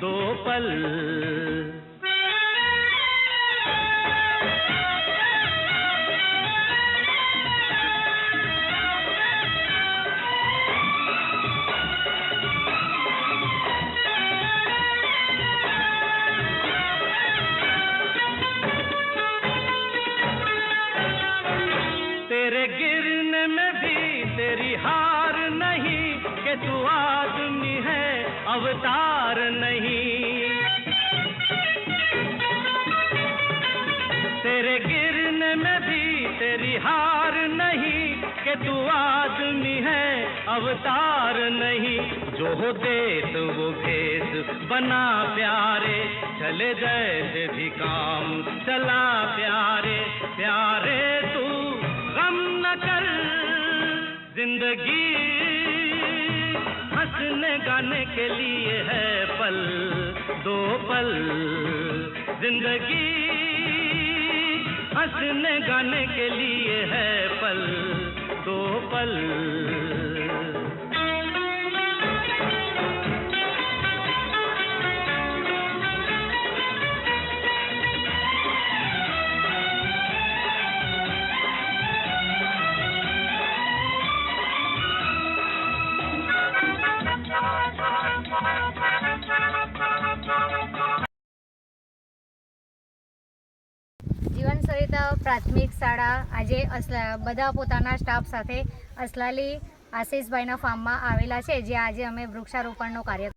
दो पल। तेरे में भी तेरी हार नहीं कि तू आदमी है अवतार नहीं। तेरे गिरने में भी तेरी हार नहीं के तू आदमी है, अवतार नहीं। जो हो देत वो भेद बना प्यारे, चले जैसे भी काम, चला प्यारे। प्यारे तू गम न कर, ज़िंदगी हंसने गाने के लिए है पल, दो पल। ज़िंदगी हंसने गाने के लिए है पल, दो पल। જીવન સરિતા પ્રાથમિક શાળા આજે અસલા બધા પોતાના સ્ટાફ સાથે અસલાલી આશીષભાઈના ફાર્મમાં આવેલા છે, જે આજે અમે વૃક્ષારોપણનો કાર્ય